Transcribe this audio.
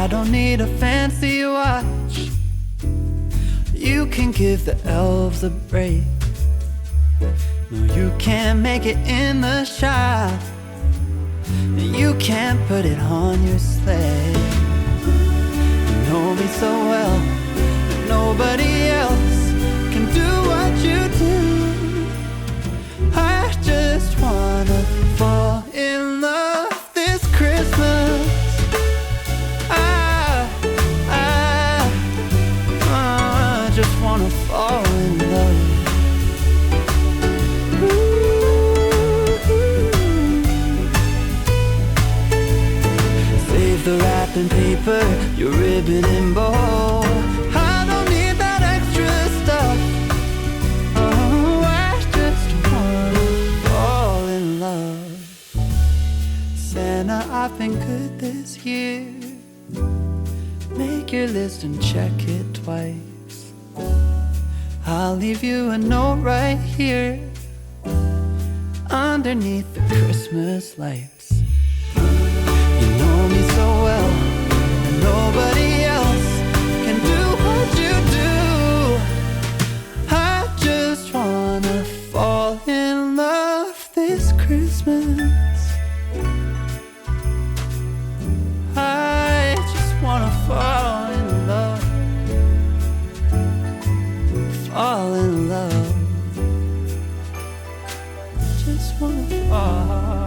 I don't need a fancy watch. You can give the elves a break. No, you can't make it in the shop. You can't put it on your sleigh. The wrapping paper, your ribbon and bow. I don't need that extra stuff. Oh, just fall in love. Santa, I've been good this year. Make your list and check it twice. I'll leave you a note right here underneath the Christmas lights. Christmas. I just wanna fall in love. Fall in love. Just wanna fall.